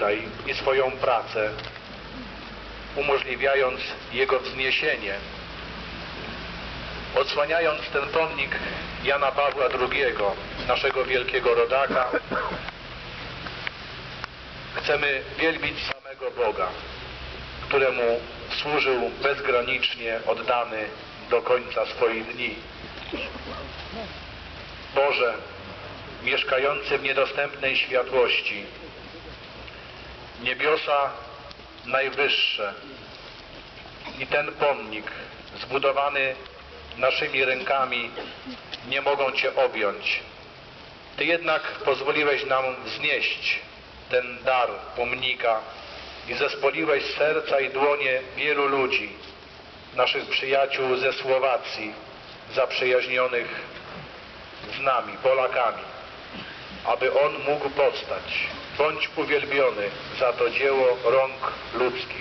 tutaj i swoją pracę, umożliwiając jego wzniesienie, odsłaniając ten pomnik Jana Pawła II, naszego wielkiego rodaka, chcemy wielbić samego Boga, któremu służył bezgranicznie oddany do końca swoich dni. Boże, mieszkający w niedostępnej światłości, niebiosa najwyższe i ten pomnik zbudowany naszymi rękami nie mogą Cię objąć. Ty jednak pozwoliłeś nam wznieść ten dar pomnika i zespoliłeś serca i dłonie wielu ludzi, naszych przyjaciół ze Słowacji, zaprzyjaźnionych z nami, Polakami, aby On mógł powstać. Bądź uwielbiony za to dzieło rąk ludzkich.